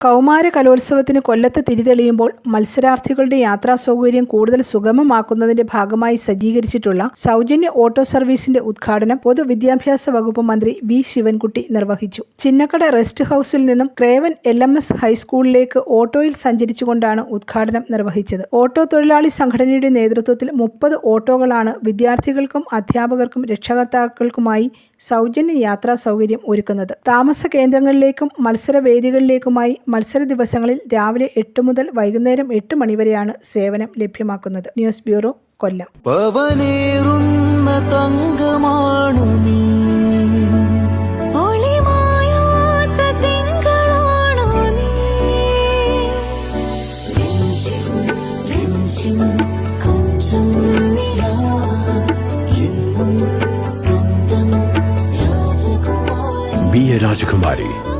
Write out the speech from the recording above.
കൗമാര കലോത്സവത്തിന് കൊല്ലത്ത് തിരിതെളിയുമ്പോൾ മത്സരാർത്ഥികളുടെ യാത്രാ സൗകര്യം കൂടുതൽ സുഗമമാക്കുന്നതിന്റെ ഭാഗമായി സജ്ജീകരിച്ചിട്ടുള്ള സൗജന്യ ഓട്ടോ സർവീസിന്റെ ഉദ്ഘാടനം പൊതുവിദ്യാഭ്യാസ വകുപ്പ് മന്ത്രി വി ശിവൻകുട്ടി നിർവഹിച്ചു. ചിന്നക്കട റെസ്റ്റ് ഹൌസിൽ നിന്നും ക്രേവൻ എൽ എം എസ് ഹൈസ്കൂളിലേക്ക് ഓട്ടോയിൽ സഞ്ചരിച്ചുകൊണ്ടാണ് ഉദ്ഘാടനം നിർവഹിച്ചത്. ഓട്ടോ തൊഴിലാളി സംഘടനയുടെ നേതൃത്വത്തിൽ മുപ്പത് ഓട്ടോകളാണ് വിദ്യാർത്ഥികൾക്കും അധ്യാപകർക്കും രക്ഷകർത്താക്കൾക്കുമായി സൗജന്യ യാത്രാ സൗകര്യം ഒരുക്കുന്നത്. താമസ കേന്ദ്രങ്ങളിലേക്കും മത്സരവേദികളിലേക്കുമായി മത്സര ദിവസങ്ങളിൽ രാവിലെ എട്ട് മുതൽ വൈകുന്നേരം എട്ട് മണിവരെയാണ് സേവനം ലഭ്യമാക്കുന്നത്. News bureau Kollam. തങ്കമാണു നീ. രാജകുമാരി. Be a Rajakumari.